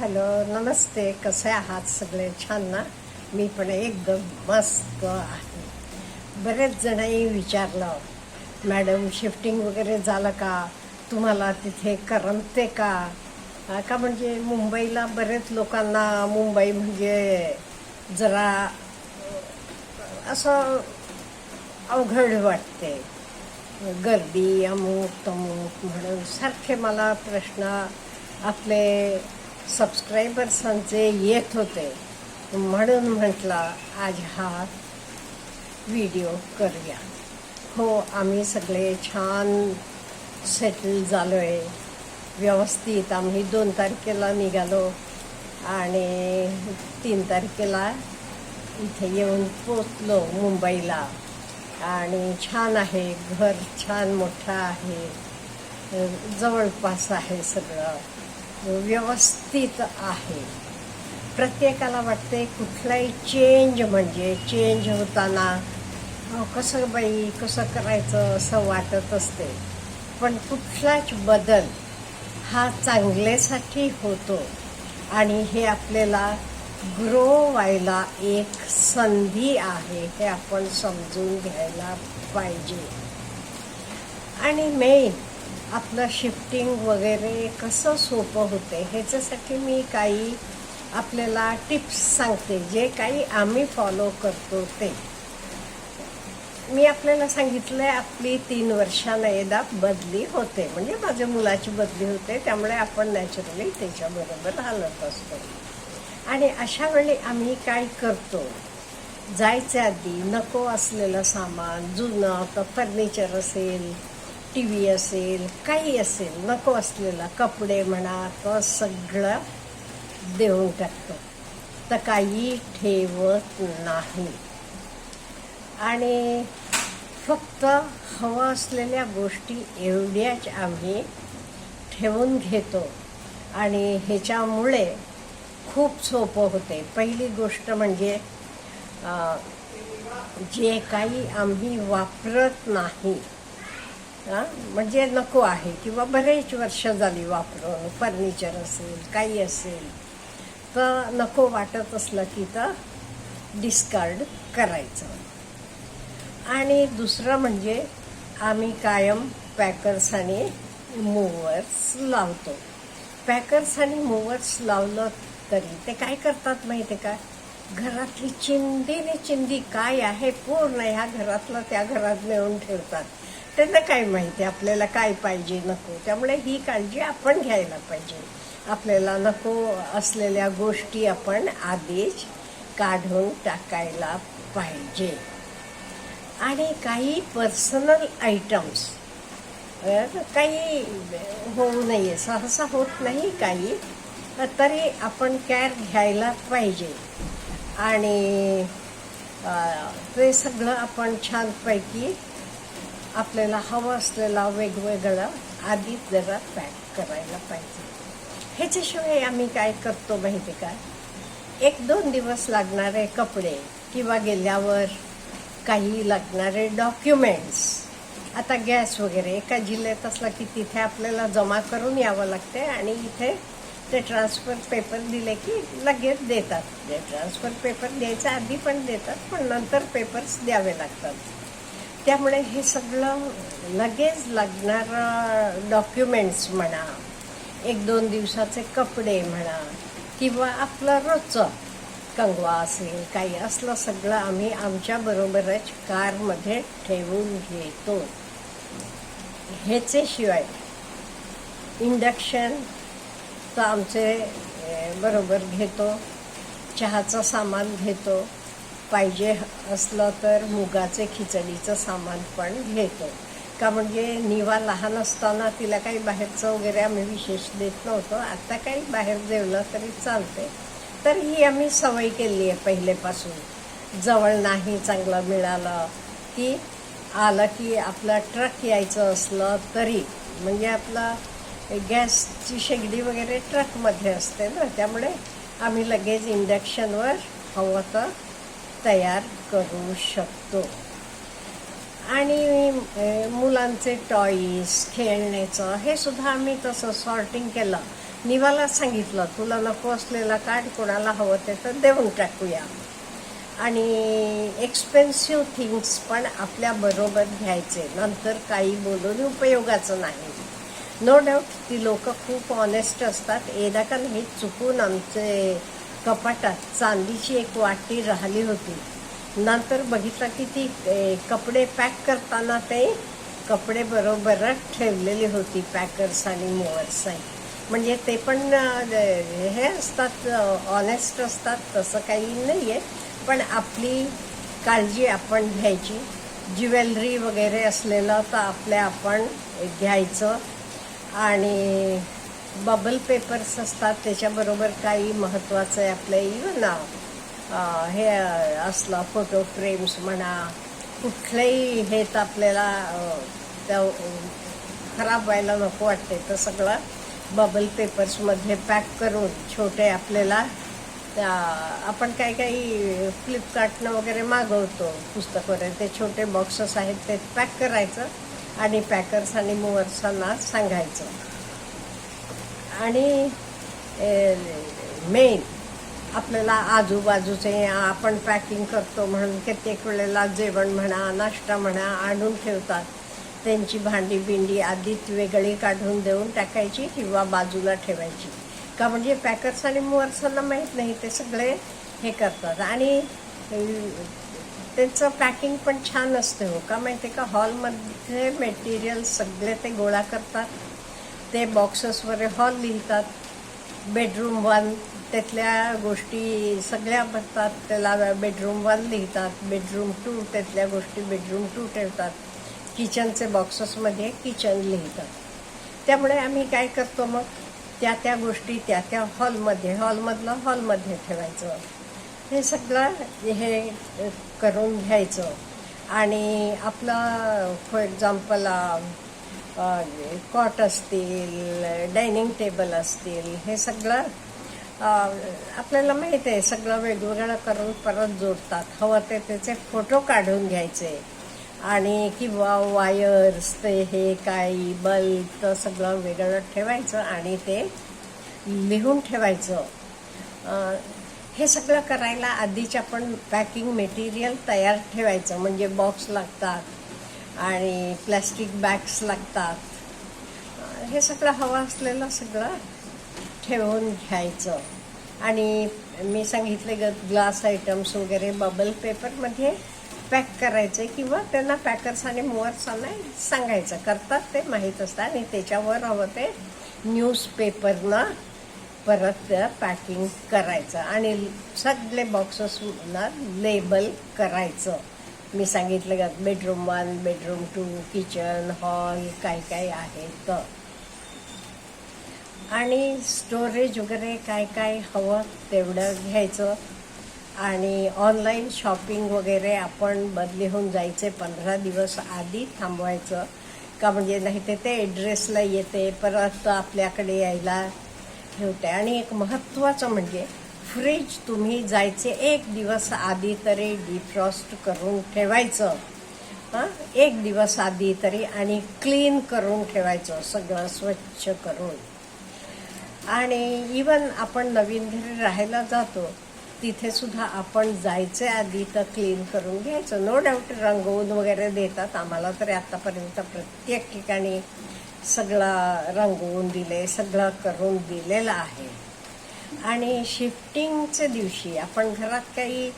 Hello नमस्ते. कसे आहात सगळे? छान ना? मी पण एकदम मस्त आहे. बरेच जणांनी विचारलं मॅडम शिफ्टिंग वगैरे झालं का? तुम्हाला तिथे करमते का? का म्हणजे मुंबईला बरेच लोकांना मुंबई म्हणजे जरा असं अवघड वाटते. गर्दी अमुक तमुक म्हणून सारखे मला प्रश्न आपले सबस्क्रायबर्सांचे येत होते म्हणून म्हटला आज हा व्हिडिओ करूया. हो आम्ही सगळे छान सेटल झालो आहे व्यवस्थित आम्ही दोन तारखेला निघालो आणि तीन तारखेला इथे येऊन पोचलो मुंबईला. आणि छान आहे घर छान मोठं आहे. जवळपास आहे सगळं. हो, व्यवस्थित आहे. प्रत्येकाला वाटते कुठलाही चेंज म्हणजे चेंज होताना कसं बाई कसं करायचं असं वाटत असते. पण कुठलाच बदल हा चांगल्यासाठी होतो. आणि हे आपल्याला ग्रो व्हायला एक संधी आहे हे आपण समजून घ्यायला पाहिजे. आणि मेन आपलं शिफ्टिंग वगैरे कसं सोपं होते ह्याच्यासाठी मी काही आपल्याला टिप्स सांगते जे काही आम्ही फॉलो करतो ते. मी आपल्याला सांगितलं आहे आपली तीन वर्षानं एकदा बदली होते. म्हणजे माझ्या मुलाची बदली होते त्यामुळे आपण नॅचरली त्याच्याबरोबर हलत असतो. आणि अशा वेळी आम्ही काय करतो जायच्या आधी नको असलेलं सामान जुनं तर फर्निचर असेल टी व्ही असेल काही असेल नको असलेलं कपडे म्हणा तर सगळं देऊन टाकतो. तर काही ठेवत नाही. आणि फक्त हवं असलेल्या गोष्टी एवढ्याच आम्ही ठेवून घेतो. आणि ह्याच्यामुळे खूप सोपं होते. पहिली गोष्ट म्हणजे जे काही आम्ही वापरत नाही म्हणजे नको आहे. किंवा बरेच वर्ष झाली वापरून फर्निचर असेल काही असेल तर नको वाटत असलं की तर डिस्कार्ड करायचं. आणि दुसरं म्हणजे आम्ही कायम पॅकर्स आणि मूवर्स लावतो. पॅकर्स आणि मूवर्स लावलं तरी ते काय करतात माहिती आहे का? घरातली चिंधीने चिंधी काय आहे? पूर्ण ह्या घरातलं त्या घरात नेऊन ठेवतात. त्यांना काय माहिती? आपल्याला काय पाहिजे नको. त्यामुळे ही काळजी आपण घ्यायला पाहिजे. आपल्याला नको असलेल्या गोष्टी आपण आधीच काढून टाकायला पाहिजे. आणि काही पर्सनल आयटम्स काही होऊ नये. सहसा होत नाही काही तरी आपण केअर घ्यायला पाहिजे. आणि ते सगळं आपण छानपैकी आपल्याला हवं असलेला वेगवेगळं आधी जरा पॅक करायला पाहिजे. ह्याच्याशिवाय आम्ही काय करतो माहिती का? एक दोन दिवस लागणारे कपडे किंवा गेल्यावर काही लागणारे डॉक्युमेंट्स. आता गॅस वगैरे एका जिल्ह्यात असला की तिथे आपल्याला जमा करून यावं लागते आणि इथे ते ट्रान्सफर पेपर दिले की लगेच देतात. ते ट्रान्सफर पेपर द्यायच्या आधी पण देतात पण नंतर पेपर्स द्यावे लागतात. त्यामुळे हे सगळं लगेच लागणारं डॉक्युमेंट्स म्हणा एक दोन दिवसाचे कपडे म्हणा किंवा आपलं रोजचं कंगवा असेल काही असलं सगळं आम्ही आमच्या बरोबरच कारमध्ये ठेवून घेतो. ह्याच्याशिवाय इंडक्शन तर आमचे बरोबर घेतो चहाचं सामान घेतो पाहिजे असलं तर मुगाचे खिचडीचं सामान पण घेतो. का म्हणजे निवा लहान असताना तिला काही बाहेरचं वगैरे आम्ही विशेष देत नव्हतो. आता काही बाहेर जेवलं तरी चालते तर ही आम्ही सवय केली आहे पहिलेपासून. जवळ नाही चांगलं मिळालं की आलं की आपला ट्रक यायचं असलं तरी. म्हणजे आपला गॅसची शेगडी वगैरे ट्रकमध्ये असते ना. त्यामुळे आम्ही लगेच इंडक्शनवर हवं तर तयार करू शकतो. आणि मुलांचे टॉईस खेळण्याचं हे सुद्धा आम्ही तसं सॉर्टिंग केलं. निवाला सांगितलं तुला नको असलेला कार्ड कोणाला हवं ते तर देऊन टाकूया. आणि एक्सपेन्सिव्ह थिंग्स पण आपल्या बरोबर घ्यायचे. नंतर काही बोलून उपयोगाचं नाही. नो डाऊट ती लोक खूप ऑनेस्ट असतात. एकदा का नाही चुकून आमचे कपाटात चांदीची एक वाटी राहिली होती. नंतर बघितलं की ती कपडे पॅक करताना ते कपडे बरोबरच ठेवलेली होती पॅकर्स आणि मोअर्स म्हणजे ते पण हे असतात ऑनेस्ट असतात तसं काही नाही आहे पण आपली काळजी आपण घ्यायची. ज्वेलरी वगैरे असलेलं तर आपल्या आपण घ्यायचं. आणि बबल पेपर्स असतात त्याच्याबरोबर काही महत्त्वाचं आहे आपलं इव्हन हे असलं फोटो फ्रेम्स म्हणा कुठलंही हे तर आपल्याला त्या खराब व्हायला नको वाटते तर सगळं बबल पेपर्समध्ये पॅक करून छोटे आपल्याला त्या आपण काही काही फ्लिपकार्टनं वगैरे मागवतो पुस्तक. वगैरे ते छोटे बॉक्सेस आहेत ते पॅक करायचं आणि पॅकर्स आणि मुवर्सांना सांगायचं. आणि मेन आपल्याला आजूबाजूचे आपण पॅकिंग करतो म्हणून कित्येक वेळेला जेवण म्हणा नाश्ता म्हणा आणून ठेवतात. त्यांची भांडी बिंडी आधीच वेगळी काढून देऊन टाकायची किंवा बाजूला ठेवायची. का म्हणजे पॅकर्स आणि मुवर्सांना माहीत नाही ते सगळे हे करतात. आणि त्यांचं पॅकिंग पण छान असते हो. का माहिती आहे का हॉलमध्ये मेटेरियल सगळे ते गोळा करतात. ते बॉक्सेसवर हॉल लिहितात. बेडरूम वन त्यातल्या गोष्टी सगळ्या बघतात. त्याला बेडरूम वन लिहितात. बेडरूम टू त्यातल्या गोष्टी बेडरूम टू ठेवतात. किचनचे बॉक्सेसमध्ये किचन लिहितात. त्यामुळे आम्ही काय करतो मग? त्या त्या गोष्टी त्या त्या हॉलमध्ये हॉलमधलं हॉलमध्ये ठेवायचं. हे सगळं हे करून घ्यायचं. आणि आपलं फॉर एक्झाम्पल कॉट असतील डायनिंग टेबल असतील हे सगळं आपल्याला माहीत आहे सगळं वेगवेगळं करून परत जोडतात. हवं ते त्याचे फोटो काढून घ्यायचे. आणि किंवा वायर्स ते हे काही बल्ब तर सगळं वेगळं ठेवायचं आणि ते लिहून ठेवायचं. हे सगळं करायला आधीच आपण पॅकिंग मटेरियल तयार ठेवायचं. म्हणजे बॉक्स लागतात आणि प्लॅस्टिक बॅग्स लागतात. हे सगळं हवं असलेलं सगळं ठेवून घ्यायचं. आणि मी सांगितले ग ग्लास आयटम्स वगैरे बबल पेपरमध्ये पॅक करायचे किंवा त्यांना पॅकर्स आणि मुवर्सांना सांगायचं. करतात ते माहीत असतं. आणि त्याच्यावर हवं ते न्यूजपेपरनं परत पॅकिंग करायचं. आणि सगळे बॉक्सेसना लेबल करायचं. मी सांगितलं का bedroom one bedroom two kitchen hall काय काय आहे तर. आणि स्टोरेज वगैरे काय काय हवं तेवढं घ्यायचं. आणि ऑनलाईन शॉपिंग वगैरे आपण बदली होऊन जायचे पंधरा दिवस आधी थांबवायचं. का म्हणजे नाही ते ते ॲड्रेसला येते परत आपल्याकडे यायला ठेवते. आणि एक महत्त्वाचं म्हणजे फ्रीज तुम्ही जायचे एक दिवस आधी तरी डिफ्रॉस्ट करून ठेवायचं. हां? एक दिवस आधी तरी आणि क्लीन करून ठेवायचं सगळं स्वच्छ करून. आणि इवन आपण नवीन घरी राहायला जातो तिथे सुद्धा आपण जायचे आधी तर क्लीन करून घ्यायचं. नो डाऊट रंगवून वगैरे देतात. आम्हाला तरी आत्तापर्यंत प्रत्येक ठिकाणी सगळं रंगवून दिले सगळं करून दिलेलं आहे. आणि शिफ्टिंगच्या दिवशी आपण घरात काही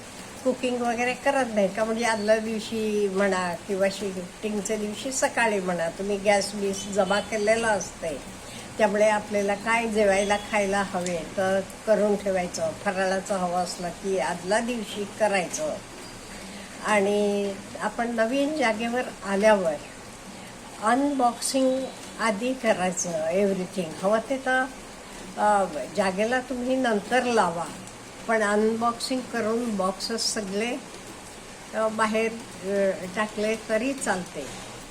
कुकिंग वगैरे करत नाही का? म्हणजे आदल्या दिवशी म्हणा किंवा शिफ्टिंगच्या दिवशी सकाळी म्हणा तुम्ही गॅस बीस जमा केलेलं असते त्यामुळे आपल्याला काय जेवायला खायला हवे तर करून ठेवायचं. फराळाचं हवं असलं की आदल्या दिवशी करायचं. आणि आपण नवीन जागेवर आल्यावर अनबॉक्सिंग आधी करायचं एव्हरीथिंग हवं ते तर जागेला तुम्ही नंतर लावा. पण अनबॉक्सिंग करून बॉक्सेस सगळे बाहेर टाकले तरी चालते.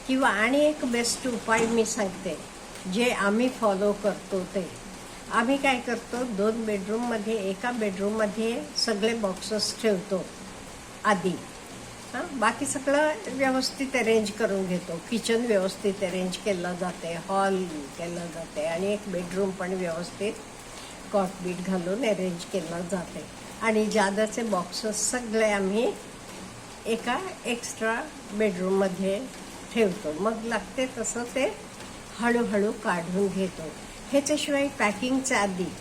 किंवा आणि एक बेस्ट उपाय मी सांगते जे आम्ही फॉलो करतो ते. आम्ही काय करतो दोन बेडरूममध्ये एका बेडरूममध्ये सगळे बॉक्सेस ठेवतो आधी. हां? बाकी सगळं व्यवस्थित अरेंज करून घेतो. किचन व्यवस्थित अरेंज केलं जाते हॉल केलं जाते आणि एक बेडरूम पण व्यवस्थित कॉटबीट घालून अरेंज केलं जाते. आणि जादाचे बॉक्सेस सगळे आम्ही एका एक्स्ट्रा बेडरूममध्ये ठेवतो. मग लागते तसं ते हळूहळू काढून घेतो. ह्याच्याशिवाय पॅकिंगच्या आधी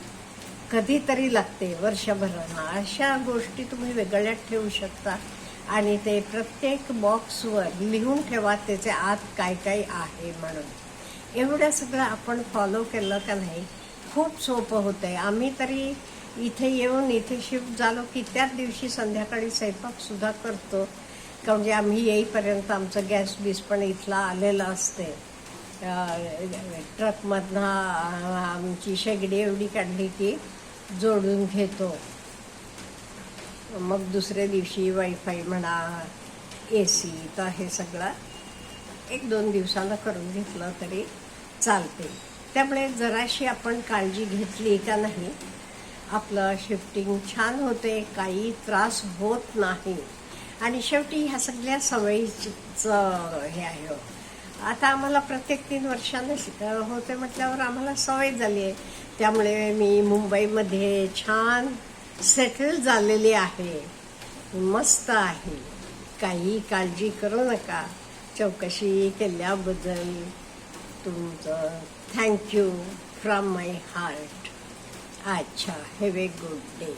कधीतरी लागते वर्षभरानं. अशा गोष्टी तुम्ही वेगळ्यात ठेवू शकता. आणि ते प्रत्येक बॉक्सवर लिहून ठेवा त्याचे आत काय काय आहे म्हणून. एवढं सगळं आपण फॉलो केलं का नाही खूप सोपं होतं आहे आम्ही तरी इथे येऊन इथे शिफ्ट झालो की त्याच दिवशी संध्याकाळी स्वयंपाकसुद्धा करतो. का म्हणजे आम्ही येईपर्यंत आमचं गॅस बीस पण इथला आलेलं असते. ट्रकमधनं आमची शेगडी एवढी काढली की जोडून घेतो. मग दुसऱ्या दिवशी वायफाय म्हणा ए सी तर हे सगळं एक दोन दिवसानं करून घेतलं तरी चालते. त्यामुळे जराशी आपण काळजी घेतली का नाही आपलं शिफ्टिंग छान होते काही त्रास होत नाही. आणि शेवटी ह्या सगळ्या सवयीचं हे आहे हो. आता आम्हाला प्रत्येक तीन वर्षाने होते म्हटल्यावर आम्हाला सवय झाली आहे. त्यामुळे मी मुंबईमध्ये छान सेटल झालेली आहे. मस्त आहे. काही काळजी करू नका. चौकशी केल्याबद्दल तुमचं thank you from my heart अच्छा हॅव ए गुड डे